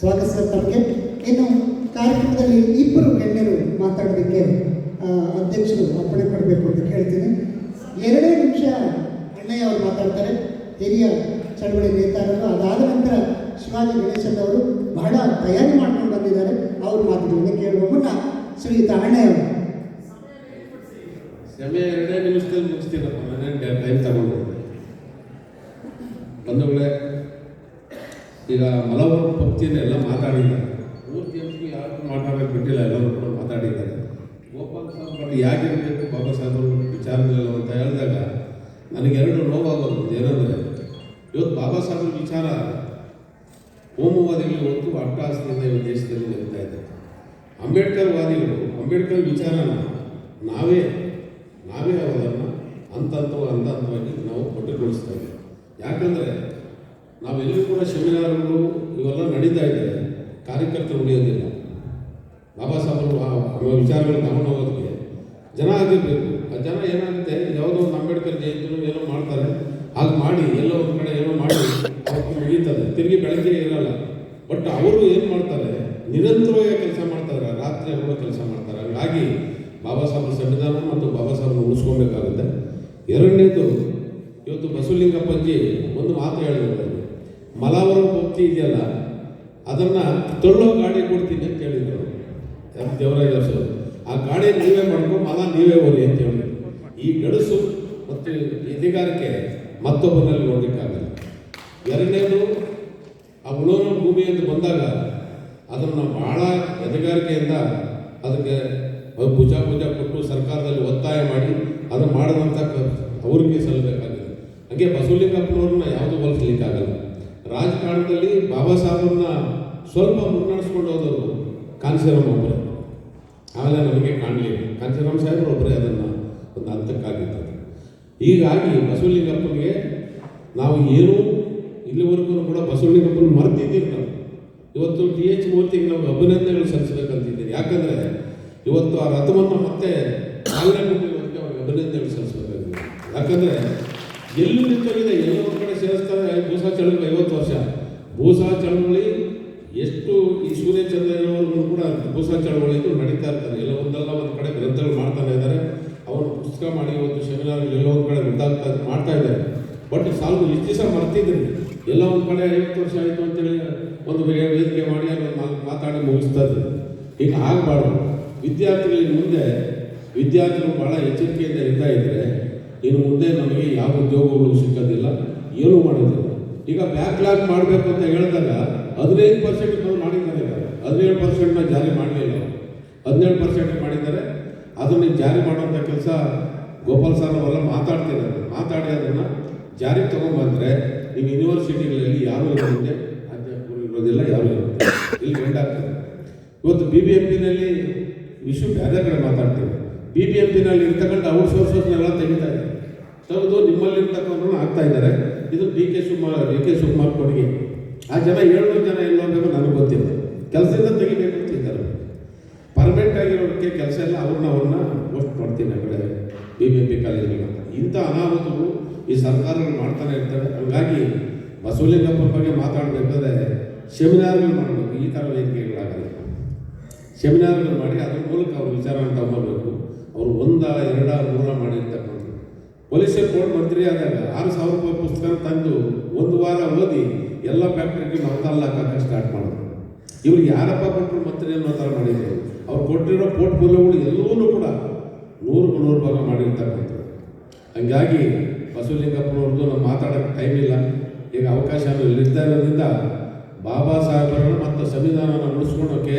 ಸ್ವಾಗತಿಸಿದ ತಮಗೆ ಇನ್ನು ಕಾರ್ಯಕ್ರಮದಲ್ಲಿ ಇಬ್ಬರು ಗಣ್ಯರು ಮಾತಾಡೋದಕ್ಕೆ ಅಧ್ಯಕ್ಷರು ಅಪ್ಪಣೆ ಕೊಡಬೇಕು ಅಂತ ಕೇಳ್ತೀನಿ. ಎರಡೇ ನಿಮಿಷ ಅಣ್ಣಯ್ಯ ಅವರು ಮಾತಾಡ್ತಾರೆ. ಹಿರಿಯ ಚಳವಳಿ ನೇತಾರರು. ಅದಾದ ನಂತರ ಶಿವಾಜಿ ಗಣೇಶನ್ ಅವರು ಬಹಳ ತಯಾರಿ ಮಾಡ್ಕೊಂಡು ಬಂದಿದ್ದಾರೆ. ಅವ್ರ ಮಾತುಗಳನ್ನ ಕೇಳುವ ಮುನ್ನ ಶ್ರೀಯುತ ಅಣ್ಣಯ್ಯ ಅವರು. ಸಮಯ ಎರಡೇ ನಿಮಿಷದಲ್ಲಿ ಮುಗಿಸ್ತೀನಪ್ಪ. ನಾನೇನು ಟೈಮ್ ತಗೊಂಡು ಬಂಧುಗಳೇ ಈಗ ಮಲವರ ಪಂಕ್ತಿಯನ್ನು ಎಲ್ಲ ಮಾತಾಡಿದ್ದಾರೆ. ಪೂರ್ತಿ ಅಂತೂ ಯಾರು ಮಾತಾಡೋಕೆ ಬಿಟ್ಟಿಲ್ಲ, ಎಲ್ಲರೂ ಕೂಡ ಮಾತಾಡಿದ್ದಾರೆ. ಗೋಪಾಲ್ ಸಾಹೇಬ್ ಯಾಕೆ ಯಾಕಿರಬೇಕು ಬಾಬಾ ಸಾಹೇಬರು ವಿಚಾರದಲ್ಲಿ ಅಂತ ಹೇಳಿದಾಗ ನನಗೆ ಎರಡು ನೋವಾಗೋದು. ಏನಂದರೆ, ಇವತ್ತು ಬಾಬಾ ಸಾಹೇಬ್ರ ವಿಚಾರ ಹೋಮವಾದಿಗಳು ಇವತ್ತು ಅಟ್ಟಹಾಸದಿಂದ ಈ ದೇಶದಲ್ಲಿ ಇದೆ. ಅಂಬೇಡ್ಕರ್ ವಾದಿಗಳು ಅಂಬೇಡ್ಕರ್ ವಿಚಾರನ ನಾವೇ ನಾವೇ ಅವರನ್ನು ಹಂತ ಹಂತವಾಗಿ ನಾವು ಕೊಟ್ಟುಗೊಳಿಸ್ತಾ ಇದ್ದೀವಿ. ಯಾಕಂದರೆ ನಾವೆಲ್ಲರೂ ಕೂಡ ಸೆಮಿನಾರ್ಗಳು ಇವೆಲ್ಲ ನಡೀತಾ ಇದೆ. ಕಾರ್ಯಕರ್ತರು ಉಳಿಯೋದಿಲ್ಲ. ಬಾಬಾ ಸಾಹೇಬರು ಅವರ ವಿಚಾರಗಳು ತಗೊಂಡು ಹೋಗೋದಕ್ಕೆ ಜನ ಆಗಿರಬೇಕು. ಆ ಜನ ಏನಾಗುತ್ತೆ? ಯಾವುದೋ ಒಂದು ಅಂಬೇಡ್ಕರ್ ಜಯಂತಿನೂ ಏನೋ ಮಾಡ್ತಾರೆ. ಹಾಗೆ ಮಾಡಿ, ಎಲ್ಲೋ ಒಂದು ಕಡೆ ಏನೋ ಮಾಡಿ ಅವತ್ತು ಮುಗೀತದೆ. ತಿರುಗಿ ಬೆಳಗ್ಗೆ ಇರಲ್ಲ. ಬಟ್ ಅವರು ಏನು ಮಾಡ್ತಾರೆ? ನಿರಂತರವಾಗಿ ಕೆಲಸ ಮಾಡ್ತಾರೆ. ರಾತ್ರಿ ಅವರು ಕೆಲಸ ಮಾಡ್ತಾರೆ. ಹಾಗಾಗಿ ಬಾಬಾ ಸಾಹೇಬ್ರ ಸಂವಿಧಾನ ಮತ್ತು ಬಾಬಾ ಸಾಹೇಬ್ರು ಉಳಿಸ್ಕೊಬೇಕಾಗುತ್ತೆ. ಎರಡನೇದು, ಇವತ್ತು ಬಸವಲಿಂಗಪ್ಪಜ್ಜಿ ಒಂದು ಮಾತು ಹೇಳಿದ್ರು ಮಲಾವರ ಭಕ್ತಿ ಇದೆಯಲ್ಲ, ಅದನ್ನು ತೊಳ್ಳೋ ಗಾಡಿ ಕೊಡ್ತೀನಿ ಅಂತ ಹೇಳಿದ್ರು. ನಮ್ಮ ದೇವರಾಜ ಅರಸರು ಆ ಗಾಡಿ ನೀವೇ ಮಾಡ್ಕೊ, ಮಲ ನೀವೇ ಹೋಗಿ ಅಂತ ಹೇಳಿದ್ರು. ಈ ಗಡಸು ಮತ್ತು ಎದೆಗಾರಿಕೆ ಮತ್ತೊಬ್ಬರಲ್ಲಿ ನೋಡಲಿಕ್ಕಾಗಲ್ಲ. ಎರಡನೇದು, ಆ ಉಳೋನ ಭೂಮಿ ಅಂತ ಬಂದಾಗ ಅದನ್ನು ಬಹಳ ಎದೆಗಾರಿಕೆಯಿಂದ ಅದಕ್ಕೆ ಪೂಜಾ ಭುಜ ಕೊಟ್ಟು ಸರ್ಕಾರದಲ್ಲಿ ಒತ್ತಾಯ ಮಾಡಿ ಅದು ಮಾಡಿದಂಥ ಅವ್ರಿಗೆ ಸಲ್ಲಬೇಕಾಗಿದೆ. ಹಾಗೆ ಬಸವಲಿಂಗಪ್ಪನವ್ರನ್ನ ಯಾವುದೂ ಹೋಲಿಸ್ಲಿಕ್ಕಾಗಲ್ಲ ರಾಜಕಾರಣದಲ್ಲಿ ಬಾಬಾ ಸಾಹೇಬ್ರನ್ನ ಸ್ವಲ್ಪ ಮುನ್ನಡೆಸ್ಕೊಂಡು ಹೋದವರು ಕಾಂಶಿರಾಮ್ ಒಬ್ಬರೇ. ಆಮೇಲೆ ನಮಗೆ ಕಾಣಲಿಲ್ಲ. ಕಾಂಶಿರಾಮ್ ಸಾಹೇಬ್ರು ಒಬ್ಬರೇ ಅದನ್ನು ಒಂದು ಹಂತಕ್ಕಾಗಿದ್ದಾರೆ ಹೀಗಾಗಿ ಬಸವಲಿಂಗಪ್ಪನಿಗೆ ನಾವು ಏನು ಇಲ್ಲಿವರೆಗೂ ಕೂಡ ಬಸವಲಿಂಗಪ್ಪನ ಮರೆತಿದ್ದೀವಿ ನಾವು. ಇವತ್ತು ಟಿ ಎಚ್ ಮೂರ್ತಿಗೆ ನಾವು ಅಭಿನಂದನೆಗಳು ಸಲ್ಲಿಸಬೇಕಂತಿದ್ದೀವಿ. ಯಾಕಂದರೆ ಇವತ್ತು ಆ ರಥವನ್ನು ಮತ್ತೆ ಚಾಲನೆ ಕೊಟ್ಟಿರೋದಕ್ಕೆ ಅವ್ರಿಗೆ ಅಭಿನಂದನೆಗಳು ಸಲ್ಲಿಸಬೇಕಾಗಿದೆ. ಯಾಕಂದರೆ ಎಲ್ಲಿ ನಿಂತಿದೆ ಎಲ್ಲೋ ಕಡೆ ಸೇರಿಸ್ತಾರೆ ಹೊಸ ಚಳವಳಿ ಭೂಸಾ ಚಳವಳಿ ಎಷ್ಟು ಈ ಸೂರ್ಯಚಂದ್ರನವರು ಕೂಡ ಭೂಸಾ ಚಳವಳಿದು ನಡೀತಾ ಇರ್ತಾರೆ. ಎಲ್ಲ ಒಂದಲ್ಲ ಒಂದು ಕಡೆ ಗ್ರಂಥಗಳು ಮಾಡ್ತಾನೆ ಇದ್ದಾರೆ. ಅವರು ಪುಸ್ತಕ ಮಾಡಿ ಒಂದು ಸೆಮಿನಾರ್ ಎಲ್ಲ ಒಂದು ಕಡೆ ಗೊತ್ತಾಗ್ತಾ ಮಾಡ್ತಾ ಇದ್ದಾರೆ. ಬಟ್ ಸಾಲ್ವ್ ಇಷ್ಟು ದಿವಸ ಎಲ್ಲ ಒಂದು ಕಡೆ ಐವತ್ತು ವರ್ಷ ಆಯಿತು ಅಂತೇಳಿ ಒಂದು ವೇದಿಕೆ ಮಾಡಿ ಮಾ- ಮಾತಾಡಿ ಮುಗಿಸ್ತಾ ಈಗ ಆಗಬಾರ್ದು. ವಿದ್ಯಾರ್ಥಿಗಳಿಗೆ ಮುಂದೆ, ವಿದ್ಯಾರ್ಥಿಗಳು ಭಾಳ ಎಚ್ಚರಿಕೆಯಿಂದ ಇರ್ತಾ ಇದ್ದರೆ ಇನ್ನು ಮುಂದೆ ನಮಗೆ ಯಾವ ಉದ್ಯೋಗಗಳು ಸಿಕ್ಕೋದಿಲ್ಲ ಏನೂ ಮಾಡೋದಿಲ್ಲ ಈಗ ಬ್ಯಾಕ್ಲಾಗ್ ಮಾಡಬೇಕು ಅಂತ ಹೇಳಿದಾಗ ಹದಿನೈದು ಪರ್ಸೆಂಟ್ ನಾವು ಮಾಡಿದ್ದಾರೆ ಈಗ. ಹದಿನೇಳು ಪರ್ಸೆಂಟ್ನ ಜಾರಿ ಮಾಡಲಿಲ್ಲ ಹದಿನೇಳು ಪರ್ಸೆಂಟ್ ಮಾಡಿದ್ದಾರೆ. ಅದನ್ನು ಜಾರಿ ಮಾಡುವಂಥ ಕೆಲಸ ಗೋಪಾಲ್ ಸರ್ ಅವರೆಲ್ಲ ಮಾತಾಡ್ತಿದ್ದಾರೆ. ಮಾತಾಡಿ ಅದನ್ನು ಜಾರಿಗೆ ತೊಗೊಂಡ್ಬಂದರೆ ನಿಮ್ಮ ಯೂನಿವರ್ಸಿಟಿಗಳಲ್ಲಿ ಯಾರು ಇರುತ್ತೆ ಅಧ್ಯಾಪಕರು ಇರೋದಿಲ್ಲ, ಯಾರು ಇರುತ್ತೆ ಇಲ್ಲಿ ಎಂಡ್ ಇವತ್ತು ಬಿ ಬಿ ಎಂ ಪಿನಲ್ಲಿ ವಿಶ್ವ ಬೇರೆ ಕಡೆ ಮಾತಾಡ್ತೀವಿ ಬಿ ಬಿ ಎಂ ಪಿನಲ್ಲಿ ಇರ್ತಕ್ಕಂಥ ಔಟ್ ಸೋರ್ಸಸ್ನೆಲ್ಲ ತೆಗಿತಾ ಇದ್ದಾರೆ. ತೆಗೆದು ನಿಮ್ಮಲ್ಲಿರ್ತಕ್ಕಂಥ ಆಗ್ತಾ ಇದ್ದಾರೆ. ಇದು D K Shivakumar, D K Shivakumar ಕೊಡುಗೆ. ಆ ಜನ ಏಳ್ನೂರು ಜನ ಎಲ್ಲ ಅಂತ ನನಗೆ ಗೊತ್ತಿಲ್ಲ. ಕೆಲಸದಿಂದ ತೆಗಿಬೇಕು ಅಂತ ಇದ್ದಾರೆ ಪರ್ಮನೆಂಟ್ ಆಗಿರೋದಕ್ಕೆ ಕೆಲಸ ಎಲ್ಲ ಅವ್ರನ್ನ ಅವ್ರನ್ನ ಪೋಸ್ಟ್ ಮಾಡ್ತೀನಿ ಆ ಕಡೆ ಬಿ ಬಿ ಪಿ ಕಾಲೇಜ್ಗಳ ಇಂಥ ಅನಾಹುತವು ಈ ಸರ್ಕಾರಗಳು ಮಾಡ್ತಾನೆ ಇರ್ತಾರೆ. ಹಂಗಾಗಿ ಬಸವಲಿಂಗಪ್ಪನ ಬಗ್ಗೆ ಮಾತಾಡಬೇಕಾದ್ರೆ ಸೆಮಿನಾರ್ಗಳು ಮಾಡಬೇಕು. ಈ ಥರ ವೇದಿಕೆಗಳಾಗಲ್ಲ ಸೆಮಿನಾರ್ಗಳು ಮಾಡಿ ಅದ್ರ ಮೂಲಕ ಅವ್ರ ವಿಚಾರವನ್ನು ತಗೊಳ್ಬೇಕು ಅವರು ಒಂದ, ಎರಡ, ಮೂರ ಮಾಡಿರ್ತಕ್ಕಂಥ ಪೊಲೀಸ್ ಕೋರ್ಟ್ ಮಂತ್ರಿ ಆದಾಗ ಆರು ಸಾವಿರ ರೂಪಾಯಿ ಪುಸ್ತಕ ತಂದು ಒಂದು ವಾರ ಓದಿ ಎಲ್ಲ ಫ್ಯಾಕ್ಟ್ರಿಗೆ ಮರತಲ್ಲ ಹಾಕಕ್ಕೆ ಸ್ಟಾರ್ಟ್ ಮಾಡಿದ್ರು. ಇವ್ರಿಗೆ ಯಾರಪ್ಪ ಕೊಟ್ಟರು ಮಂತ್ರಿ ಅನ್ನೋ ಥರ ಮಾಡಿದ್ರು. ಅವ್ರು ಕೊಟ್ಟಿರೋ ಪೋರ್ಟ್ಫೋಲಿಯೋಗಳು ಎಲ್ಲವೂ ಕೂಡ ನೂರು ನೂರು ಭಾಗ ಮಾಡಿರ್ತಕ್ಕಂಥದ್ದು. ಹಂಗಾಗಿ ಬಸವಲಿಂಗಪ್ಪನವ್ರದ್ದು ನಾವು ಮಾತಾಡೋಕ್ಕೆ ಟೈಮ್ ಇಲ್ಲ. ಈಗ ಅವಕಾಶ ಇಲ್ಲಿರ್ತಾ ಇರೋದ್ರಿಂದ ಬಾಬಾ ಸಾಹೇಬರನ್ನು ಮತ್ತು ಸಂವಿಧಾನನ ಉಳಿಸ್ಕೊಳೋಕ್ಕೆ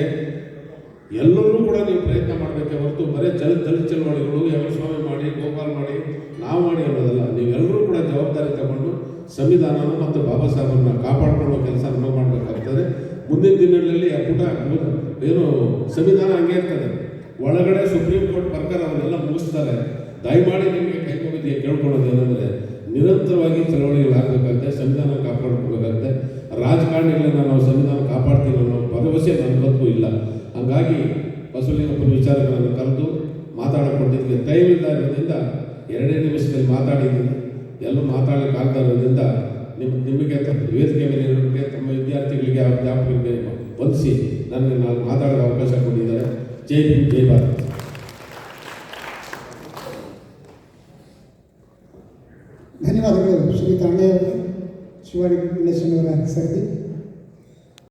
ಎಲ್ಲರೂ ಕೂಡ ನೀವು ಪ್ರಯತ್ನ ಮಾಡಬೇಕೆ ಹೊರತು ಬರೀ ಚಲ ದಲಿತ ಚಳವಳಿಗಳು ಸ್ವಾಮಿ ಮಾಡಿ, ಗೋಪಾಲ್ ಮಾಡಿ ನಾವು ಮಾಡಿ ಅನ್ನೋದಲ್ಲ ನೀವೆಲ್ಲರೂ ಕೂಡ ಜವಾಬ್ದಾರಿ ತಗೊಂಡು ಸಂವಿಧಾನನ ಮತ್ತು ಬಾಬಾ ಸಾಹೇಬರನ್ನ ಕಾಪಾಡ್ಕೊಳ್ಳೋ ಕೆಲಸ ನಾವು ಮಾಡಬೇಕಾಗ್ತದೆ. ಮುಂದಿನ ದಿನಗಳಲ್ಲಿ ಆ ಪುಟ ಏನು ಸಂವಿಧಾನ ಹಂಗೆ ಇರ್ತದೆ. ಒಳಗಡೆ ಸುಪ್ರೀಂ ಕೋರ್ಟ್ ಪ್ರಕಾರ ಅವನ್ನೆಲ್ಲ ಮುಗಿಸ್ತಾರೆ. ದಯಮಾಡಿ ನಿಮಗೆ ಕೈ ಮುಗಿದು ಕೇಳ್ಕೊಳ್ಳೋದು ಏನಂದರೆ, ನಿರಂತರವಾಗಿ ಚಳವಳಿಗಳಾಗಬೇಕಾಗುತ್ತೆ ಸಂವಿಧಾನ ಕಾಪಾಡ್ಕೋಬೇಕಾಗುತ್ತೆ ರಾಜಕಾರಣಿಗಳನ್ನ ನಾವು ಸಂವಿಧಾನ ಕಾಪಾಡ್ತೀವಿ ಅನ್ನೋ ಭರವಸೆ ಬದುಕು ಇಲ್ಲ. ಹಂಗಾಗಿ ಬಸವಲಿಂಗಪ್ಪನ ವಿಚಾರಗಳನ್ನು ಕರೆದು ಟೈಮ್ ಇಲ್ಲ ಇರೋದ್ರಿಂದ ಎರಡೇ ನಿಮಿಷದಲ್ಲಿ ಮಾತಾಡಿದ್ದೀನಿ. ಎಲ್ಲೂ ಮಾತಾಡಲಿಕ್ಕೆ ಇರೋದ್ರಿಂದ ನಿಮ್ಮ ನಿಮಗೆ ವೇದಿಕೆ ಮೇಲೆ ಇರೋರಿಗೆ ತಮ್ಮ ವಿದ್ಯಾರ್ಥಿಗಳಿಗೆ ಅಧ್ಯಾಪಕರಿಗೆ ಬಂಧಿಸಿ ನನಗೆ ನಾನು ಮಾತಾಡೋ ಅವಕಾಶ ಕೊಟ್ಟಿದ್ದಾರೆ. ಜೈ ಭೀಮ್ ಜೈ ಭಾರತ್. ಧನ್ಯವಾದಗಳು. ಶ್ರೀ ತಾಂಡೆಯವರು ಶಿವಾಡಿ ಗಣೇಶನವರ ಸರದಿ